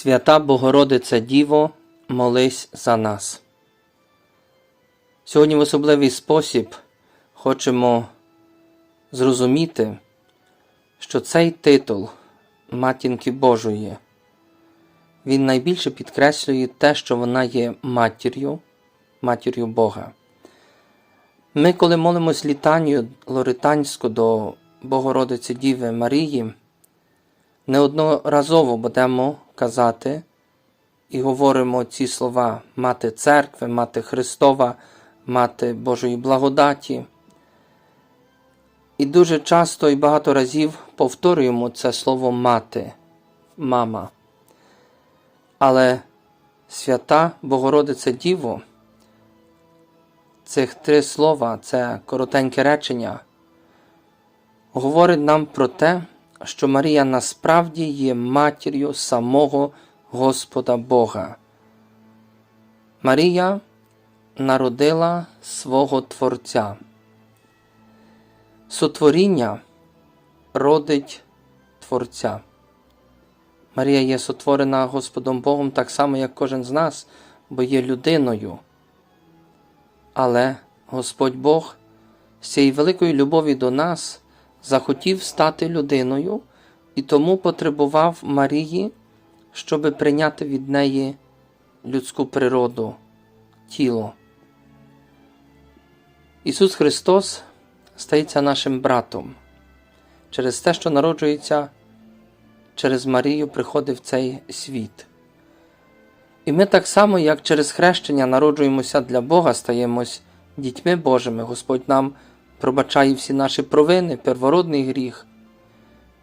Свята Богородице Діво, молись за нас. Сьогодні в особливий спосіб хочемо зрозуміти, що цей титул Матінки Божої, він найбільше підкреслює те, що вона є матір'ю, матір'ю Бога. Ми, коли молимось літанію лоританську до Богородиці Діви Марії, неодноразово будемо казати і говоримо ці слова Мати Церкви, Мати Христова, Мати Божої благодаті. І дуже часто і багато разів повторюємо це слово мати, мама. Але свята Богородиця Діво, цих три слова, це коротеньке речення, говорить нам про те, що Марія насправді є матір'ю самого Господа Бога. Марія народила свого Творця. Сотворіння родить Творця. Марія є сотворена Господом Богом так само, як кожен з нас, бо є людиною. Але Господь Бог з цієї великої любові до нас захотів стати людиною і тому потребував Марії, щоби прийняти від неї людську природу, тіло. Ісус Христос стається нашим братом. Через те, що народжується через Марію, приходить в цей світ. І ми так само, як через хрещення народжуємося для Бога, стаємось дітьми Божими. Господь нам пробачає всі наші провини, первородний гріх.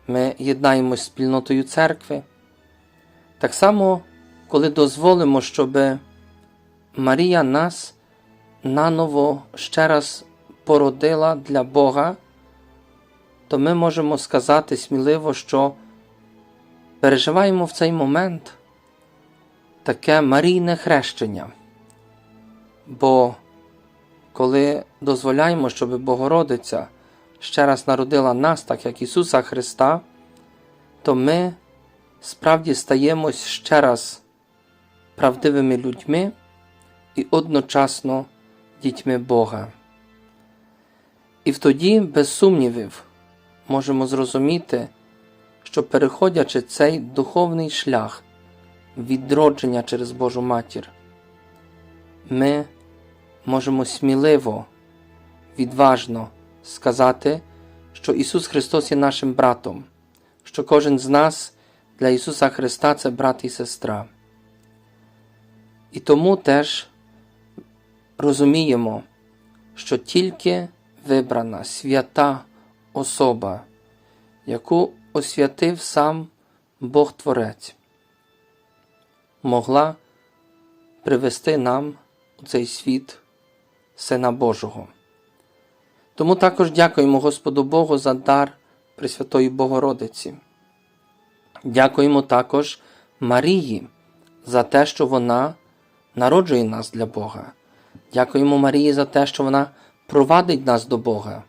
Ми єднаємось з спільнотою церкви. Так само, коли дозволимо, щоб Марія нас наново ще раз породила для Бога, то ми можемо сказати сміливо, що переживаємо в цей момент таке марійне хрещення. Бо коли дозволяємо, щоб Богородиця ще раз народила нас, так як Ісуса Христа, то ми справді стаємось ще раз правдивими людьми і одночасно дітьми Бога. І тоді, без сумнівів, можемо зрозуміти, що переходячи цей духовний шлях відродження через Божу Матір, ми можемо сміливо, відважно сказати, що Ісус Христос є нашим братом, що кожен з нас для Ісуса Христа це брат і сестра. І тому теж розуміємо, що тільки вибрана свята особа, яку освятив сам Бог Творець, могла привести нам у цей світ Сина Божого. Тому також дякуємо Господу Богу за дар Пресвятої Богородиці. Дякуємо також Марії за те, що вона народжує нас для Бога. Дякуємо Марії за те, що вона провадить нас до Бога.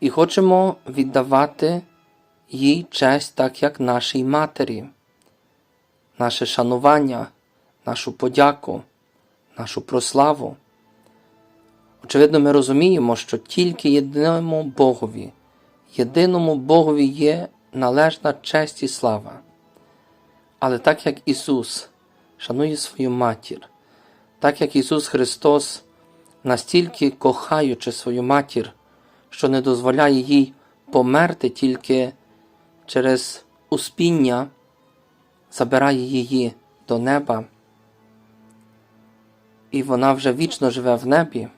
І хочемо віддавати їй честь, так як нашій матері, наше шанування, нашу подяку, нашу прославу. Очевидно, ми розуміємо, що тільки єдиному Богові, єдиному Богові є належна честь і слава. Але так як Ісус шанує свою матір, так як Ісус Христос, настільки кохаючи свою матір, що не дозволяє їй померти тільки через успіння, забирає її до неба, і вона вже вічно живе в небі,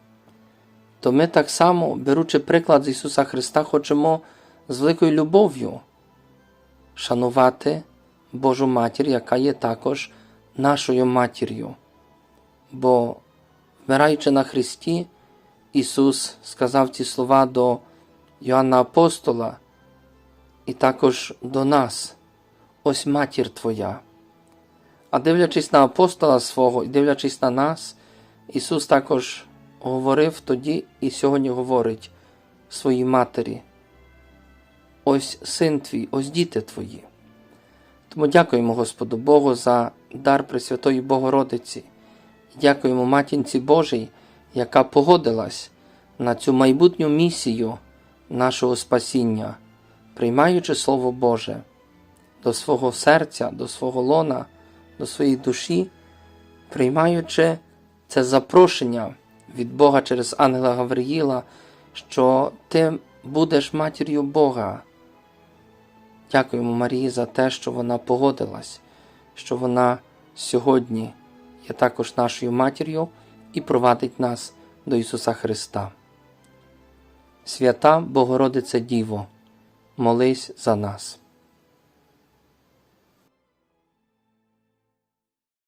то ми так само, беручи приклад з Ісуса Христа, хочемо з великою любов'ю шанувати Божу матір, яка є також нашою матір'ю. Бо, вмираючи на Христі, Ісус сказав ці слова до Йоанна Апостола і також до нас, ось матір Твоя. А дивлячись на апостола свого і дивлячись на нас, Ісус також говорив тоді і сьогодні говорить своїй матері. Ось син твій, ось діти твої. Тому дякуємо Господу Богу за дар Пресвятої Богородиці. Дякуємо Матінці Божій, яка погодилась на цю майбутню місію нашого спасіння, приймаючи Слово Боже до свого серця, до свого лона, до своєї душі, приймаючи це запрошення від Бога через ангела Гавриїла, що ти будеш матір'ю Бога. Дякуємо Марії за те, що вона погодилась, що вона сьогодні є також нашою матір'ю і провадить нас до Ісуса Христа. Свята Богородице Діво, молись за нас.